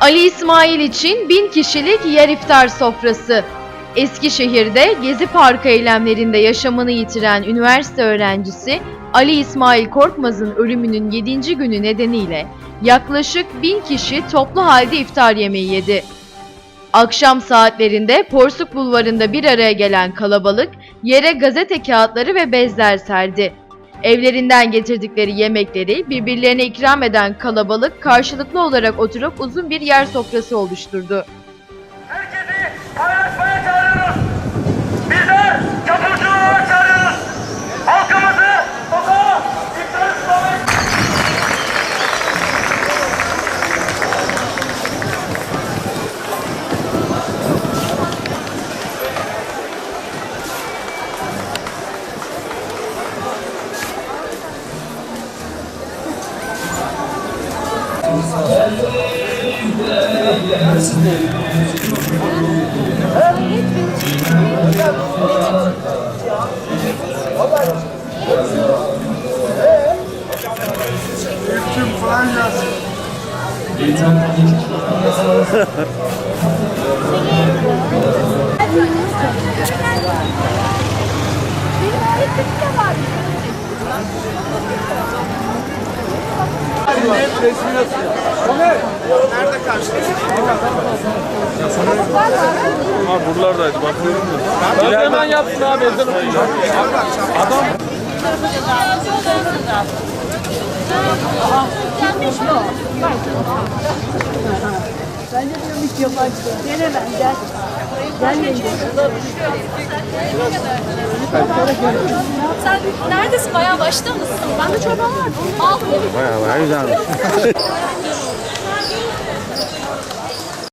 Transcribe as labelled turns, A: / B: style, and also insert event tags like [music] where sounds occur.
A: Ali İsmail için bin kişilik yer iftar sofrası. Eskişehir'de Gezi Parkı eylemlerinde yaşamını yitiren üniversite öğrencisi Ali İsmail Korkmaz'ın ölümünün 7. günü nedeniyle yaklaşık bin kişi toplu halde iftar yemeği yedi. Akşam saatlerinde Porsuk Bulvarı'nda bir araya gelen kalabalık yere gazete kağıtları ve bezler serdi. Evlerinden getirdikleri yemekleri birbirlerine ikram eden kalabalık karşılıklı olarak oturup uzun bir yer sofrası oluşturdu.
B: Ülküm falan yazıyor. Resmi nasıl?
C: Ha buralardaydı bakıyorum da. Ben hemen yapsın abi ezan okuyacak. Adam
D: Sen neredesin? Bayağı başta mısın? Ben de çorba var. Al.
C: bayağı bayağı güzelmiş. [laughs]